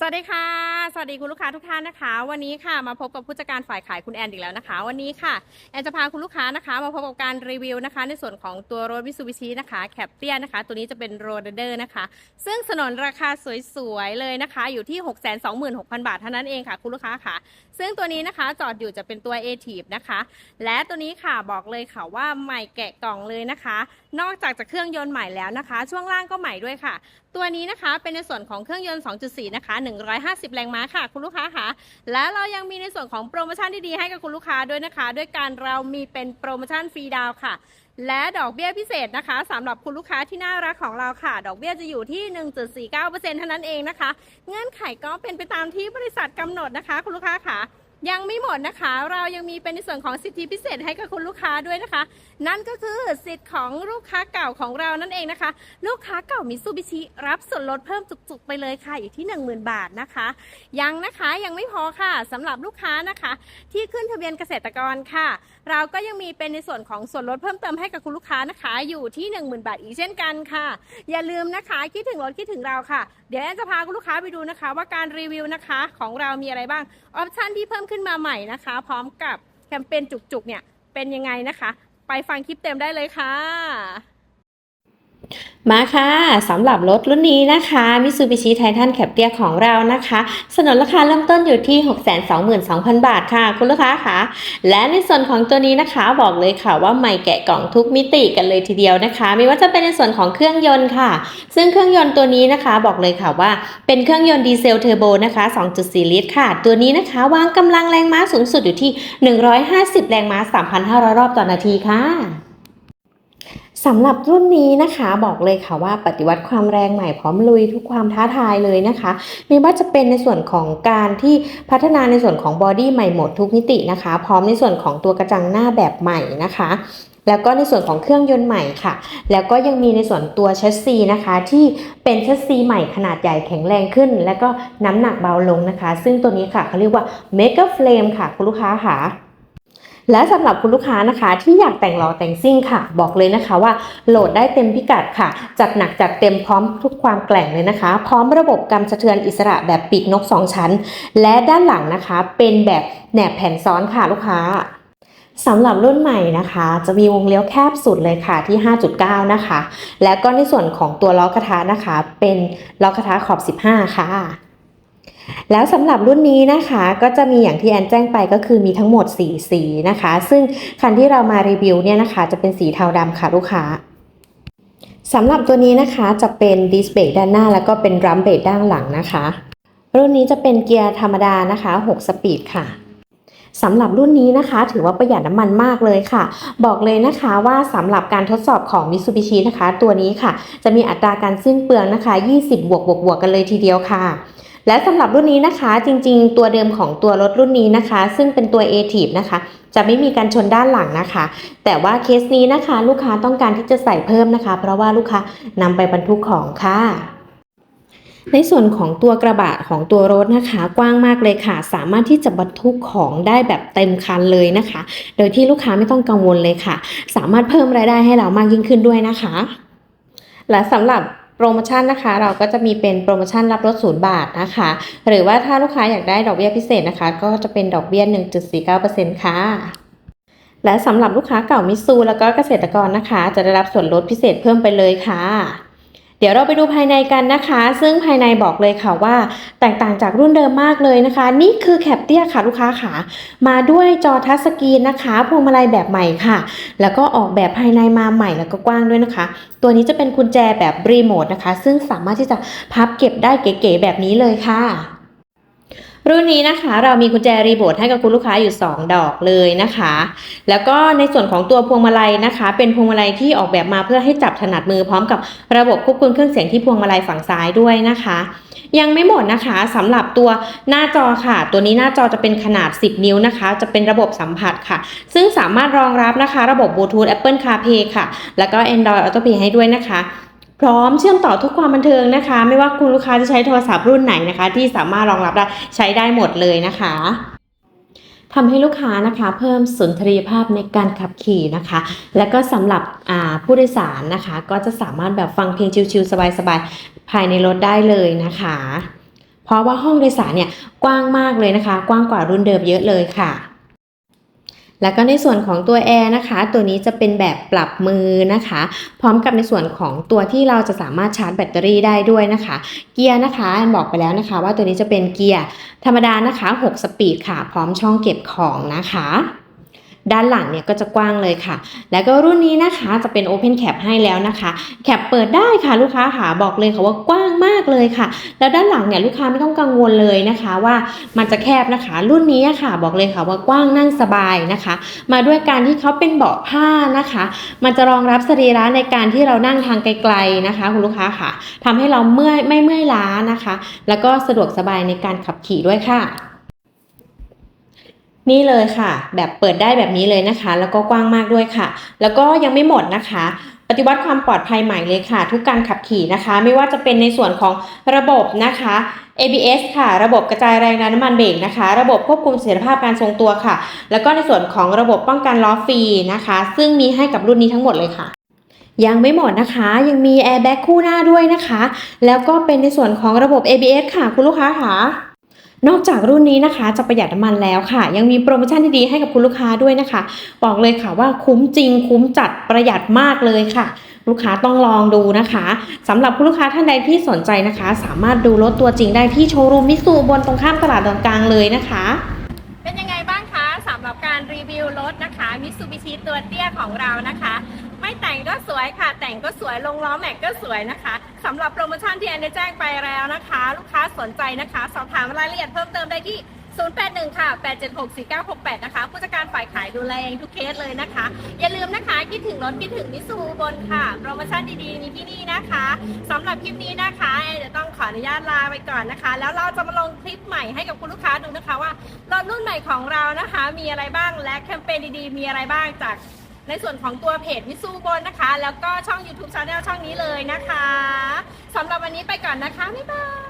สวัสดีค่ะ สวัสดีคุณลูกค้าทุกท่านนะคะ วันนี้ค่ะมาพบกับผู้จัดการฝ่ายขายคุณแอนอีกแล้วนะคะ วันนี้ค่ะแอนจะพาคุณลูกค้านะคะ มาพบกับการรีวิวนะคะ ในส่วนของตัวรถมิ t ูบิชินะคะแคปเตียนะคะ ตัวนี้จะเป็นโรดเดอร์นะคะ ซึ่งสนนราคาสวยๆเลยนะคะ อยู่ที่ 626,000 บาทเท่านั้นเองค่ะ คุณลูกค้าค่ะ ซึ่งตัวนี้นะคะจอดอยู่จะเป็นตัว a t i v นะคะ และตัวนี้ค่ะบอกเลยค่ะว่าใหม่แกะกล่องเลยนะคะ นอกจากจะเครื่องยนต์ใหม่แล้วนะคะ ช่วงล่างก็ใหม่ด้วยค่ะ ตัวนี้นะคะเป็นในส่วนของเครื่องยนต์ 2.4 นะคะ150 แรงม้าค่ะ คุณลูกค้าค่ะ และเรายังมีในส่วนของโปรโมชั่นที่ดีให้กับคุณลูกค้าด้วยนะคะ ด้วยการเรามีเป็นโปรโมชั่นฟรีดาวค่ะและดอกเบี้ยพิเศษนะคะสำหรับคุณลูกค้าที่น่ารักของเราค่ะ ดอกเบี้ยจะอยู่ที่ 1.49%เท่านั้นเองนะคะ เงื่อนไขก็เป็นไปตามที่บริษัทกำหนดนะคะ คุณลูกค้าค่ะ ยังไม่หมดนะคะ เรายังมีเป็นในส่วนของสิทธิพิเศษให้กับคุณลูกค้าด้วยนะคะ นั่นก็คือสิทธิ์ของลูกค้าเก่าของเรานั่นเองนะคะ ลูกค้าเก่ามิซูบิชิรับส่วนลดเพิ่มจุกๆไปเลยค่ะอยู่ที่ 10,000 บาทนะคะ ยังนะคะยังไม่พอค่ะสำหรับลูกค้านะคะ ที่ขึ้นทะเบียนเกษตรกรค่ะ เราก็ยังมีเป็นในส่วนของส่วนลดเพิ่มเติมให้กับคุณลูกค้านะคะ อยู่ที่ 10,000 บาทอีกเช่นกันค่ะ อย่าลืมนะคะคิดถึงรถคิดถึงเราค่ะ เดี๋ยวแอนจะพาคุณลูกค้าไปดูนะคะ ว่าการรีวิวนะคะของเรามีอะไรบ้างออปชันที่เพิ่มขึ้นมาใหม่นะคะ พร้อมกับแคมเปญจุกๆเนี่ยเป็นยังไงนะคะ ไปฟังคลิปเต็มได้เลยค่ะ มาค่ะสำหรับรถรุ่นนี้นะคะ Mitsubishi Titan c a p t i a ของเรานะคะสนนราคาเริ่มต้นอยู่ที่ 622,000 บาทค่ะ คุณลูกค้าค่ะ และในส่วนของตัวนี้นะคะบอกเลยค่ะว่าใหม่แกะกล่องทุกมิติกันเลยทีเดียวนะคะ ไม่ว่าจะเป็นในส่วนของเครื่องยนต์ค่ะ ซึ่งเครื่องยนต์ตัวนี้นะคะบอกเลยค่ะว่า เป็นเครื่องยนต์ดีเซลเทอร์โบนะคะ 2.4 ลิตรค่ะ ตัวนี้นะคะวางกำลังแรงม้าสูงสุดอยู่ที่ 150 แรงม้า 3,500 รอบต่อนาทีค่ะ สำหรับรุ่นนี้นะคะบอกเลยค่ะว่าปฏิวัติความแรงใหม่พร้อมลุยทุกความท้าทายเลยนะคะ ไม่ว่าจะเป็นในส่วนของการที่พัฒนาในส่วนของบอดี้ใหม่หมดทุกมิตินะคะ พร้อมในส่วนของตัวกระจังหน้าแบบใหม่นะคะ แล้วก็ในส่วนของเครื่องยนต์ใหม่ค่ะ แล้วก็ยังมีในส่วนตัวแชสซีนะคะ ที่เป็นแชสซีใหม่ขนาดใหญ่แข็งแรงขึ้น แล้วก็น้ำหนักเบาลงนะคะ ซึ่งตัวนี้ค่ะเขาเรียกว่า Mega Flame ค่ะคุณลูกค้าค่ะ และสำหรับคุณลูกค้านะคะที่อยากแต่งล้อแต่งซิ่งค่ะ บอกเลยนะคะว่าโหลดได้เต็มพิกัดค่ะ จัดหนักจัดเต็มพร้อมทุกความแกร่งเลยนะคะ พร้อมระบบกำสะเทือนอิสระแบบปีกนก 2 ชั้น และด้านหลังนะคะเป็นแบบแหนบแผ่นซ้อนค่ะลูกค้าสำหรับรุ่นใหม่นะคะ จะมีวงเลี้ยวแคบสุดเลยค่ะที่ 5.9 นะคะ และก็ในส่วนของตัวล้อกระทะนะคะ เป็นล้อกระทะขอบ 15 ค่ะ แล้วสำหรับรุ่นนี้นะคะก็จะมีอย่างที่แอนแจ้งไปก็คือมีทั้งหมด 4 สีนะคะ ซึ่งคันที่เรามารีวิวเนี่ยนะคะ จะเป็นสีเทาดำค่ะลูกค้าสำหรับตัวนี้นะคะจะเป็นดิสเบรกด้านหน้า แล้วก็เป็นรัมเบรกด้านหลังนะคะ รุ่นนี้จะเป็นเกียร์ธรรมดานะคะ 6 สปีดค่ะสำหรับรุ่นนี้นะคะ ถือว่าประหยัดน้ำมันมากเลยค่ะ บอกเลยนะคะว่าสำหรับการทดสอบของ Mitsubishi นะคะ ตัวนี้ค่ะ จะมีอัตราการสิ้นเปลืองนะคะ 20 บวกบวกบวกกันเลยทีเดียวค่ะ และสำหรับรุ่นนี้นะคะจริงๆ ตัวเดิมของตัวรถรุ่นนี้นะคะ ซึ่งเป็นตัว a t i v นะคะ จะไม่มีการชนด้านหลังนะคะ แต่ว่าเคสนี้นะคะ ลูกค้าต้องการที่จะใส่เพิ่มนะคะ เพราะว่าลูกค้านำไปบรรทุกของค่ะในส่วนของตัวกระบะของตัวรถนะคะ กว้างมากเลยค่ะ สามารถที่จะบรรทุกของได้แบบเต็มคันเลยนะคะ โดยที่ลูกค้าไม่ต้องกังวลเลยค่ะ สามารถเพิ่มรายได้ให้เรามากยิ่งขึ้นด้วยนะคะ และสำหรับ โปรโมชั่นนะคะ เราก็จะมีเป็นโปรโมชั่นรับลดศูนย์บาทนะคะ หรือว่าถ้าลูกค้าอยากได้ดอกเบี้ยพิเศษนะคะ ก็จะเป็นดอกเบี้ย 1.49%ค่ะและสำหรับลูกค้าเก่ามิซูแล้วก็เกษตรกรนะคะ จะได้รับส่วนลดพิเศษเพิ่มไปเลยค่ะ เดี๋ยวเราไปดูภายในกันนะคะ ซึ่งภายในบอกเลยค่ะว่า แตกต่างจากรุ่นเดิมมากเลยนะคะ นี่คือแคปเตียค่ะลูกค้าค่ะ มาด้วยจอทัชสกรีนนะคะพวงมาลัยแบบใหม่ค่ะ แล้วก็ออกแบบภายในมาใหม่แล้วก็กว้างด้วยนะคะ ตัวนี้จะเป็นกุญแจแบบรีโมทนะคะ ซึ่งสามารถที่จะพับเก็บได้เก๋ๆแบบนี้เลยค่ะ รุ่นนี้นะคะเรามีกุญแจรีโมทให้กับคุณลูกค้าอยู่ 2 ดอกเลยนะคะ แล้วก็ในส่วนของตัวพวงมาลัยนะคะ เป็นพวงมาลัยที่ออกแบบมาเพื่อให้จับถนัดมือพร้อมกับระบบควบคุมเครื่องเสียงที่พวงมาลัยฝั่งซ้ายด้วยนะคะ ยังไม่หมดนะคะสำหรับตัวหน้าจอค่ะ ตัวนี้หน้าจอจะเป็นขนาด 10 นิ้วนะคะ จะเป็นระบบสัมผัสค่ะ ซึ่งสามารถรองรับนะคะ ระบบ Bluetooth Apple CarPlay ค่ะ แล้วก็ Android AutoPlay ให้ด้วยนะคะ พร้อมเชื่อมต่อทุกความบันเทิงนะคะ ไม่ว่าคุณลูกค้าจะใช้โทรศัพท์รุ่นไหนนะคะ ที่สามารถรองรับได้ใช้ได้หมดเลยนะคะทำให้ลูกค้านะคะเพิ่มสุนทรียภาพในการขับขี่นะคะ และก็สำหรับผู้โดยสารนะคะ ก็จะสามารถแบบฟังเพลงชิลๆสบายๆ ภายในรถได้เลยนะคะ เพราะว่าห้องโดยสารเนี่ยกว้างมากเลยนะคะ กว้างกว่ารุ่นเดิมเยอะเลยค่ะ แล้วก็ในส่วนของตัวแอร์นะคะ ตัวนี้จะเป็นแบบปรับมือนะคะ พร้อมกับในส่วนของตัวที่เราจะสามารถชาร์จแบตเตอรี่ได้ด้วยนะคะ เกียร์นะคะแอนบอกไปแล้วนะคะ ว่าตัวนี้จะเป็นเกียร์ธรรมดานะคะ 6 สปีดค่ะ พร้อมช่องเก็บของนะคะ ด้านหลังเนี่ยก็จะกว้างเลยค่ะ แล้วก็รุ่นนี้นะคะจะเป็น Open Cap ให้แล้วนะคะ แคปเปิดได้ค่ะลูกค้าค่ะบอกเลยค่ะว่ากว้างมากเลยค่ะ แล้วด้านหลังเนี่ยลูกค้าไม่ต้องกังวลเลยนะคะว่ามันจะแคบนะคะ รุ่นนี้ค่ะ บอกเลยค่ะว่ากว้างนั่งสบายนะคะ มาด้วยการที่เขาเป็นเบาะผ้านะคะ มันจะรองรับสรีระในการที่เรานั่งทางไกลๆนะคะคุณลูกค้าค่ะทำให้เราเมื่อยไม่เมื่อยล้านะคะ แล้วก็สะดวกสบายในการขับขี่ด้วยค่ะ นี่เลยค่ะ แบบเปิดได้แบบนี้เลยนะคะ แล้วก็กว้างมากด้วยค่ะ แล้วก็ยังไม่หมดนะคะปฏิวัติความปลอดภัยใหม่เลยค่ะ ทุกการขับขี่นะคะ ไม่ว่าจะเป็นในส่วนของระบบนะคะ ABS ค่ะ ระบบกระจายแรงดันน้ำมันเบรกนะคะ ระบบควบคุมเสถียรภาพการทรงตัวค่ะ แล้วก็ในส่วนของระบบป้องกันล้อฟรีนะคะ ซึ่งมีให้กับรุ่นนี้ทั้งหมดเลยค่ะ ยังไม่หมดนะคะ ยังมี airbag คู่หน้าด้วยนะคะ แล้วก็เป็นในส่วนของระบบ ABS ค่ะคุณลูกค้าค่ะ นอกจากรุ่นนี้นะคะจะประหยัดน้ำมันแล้วค่ะ ยังมีโปรโมชั่นที่ดีให้กับคุณลูกค้าด้วยนะคะ บอกเลยค่ะว่าคุ้มจริงคุ้มจัดประหยัดมากเลยค่ะ ลูกค้าต้องลองดูนะคะสำหรับคุณลูกค้าท่านใดที่สนใจนะคะ สามารถดูรถตัวจริงได้ที่โชว์รูมมิสูบนตรงข้ามตลาดดอนกลางเลยนะคะ เป็นยังไงบ้างคะสำหรับการรีวิวรถนะคะมิ t ซูบิชิตัวเตี้ยของเรานะคะ ไม่แต่งก็สวยค่ะ แต่งก็สวยลงล้อแม็กก็สวยนะคะ สำหรับโปรโมชั่นที่แอนได้แจ้งไปแล้วนะคะ ลูกค้าสนใจนะคะ สอบถามรายละเอียดเพิ่มเติมได้ที่ 081 ค่ะ 876 4968 นะคะ ผู้จัดการฝ่ายขายดูแลเองทุกเคสเลยนะคะ อย่าลืมนะคะ คิดถึงรถคิดถึงมิสูบนค่ะ โปรโมชั่นดีๆ มีที่นี่นะคะสำหรับคลิปนี้นะคะแอนจะต้องขออนุญาตลาไปก่อนนะคะ แล้วเราจะมาลงคลิปใหม่ให้กับคุณลูกค้าดูนะคะว่ารถรุ่นใหม่ของเรานะคะ มีอะไรบ้างและแคมเปญดีๆ มีอะไรบ้างจาก ในส่วนของตัวเพจมิสูบนนะคะ แล้วก็ช่อง YouTube Channel ช่องนี้เลยนะคะสำหรับวันนี้ไปก่อนนะคะ บ๊ายบาย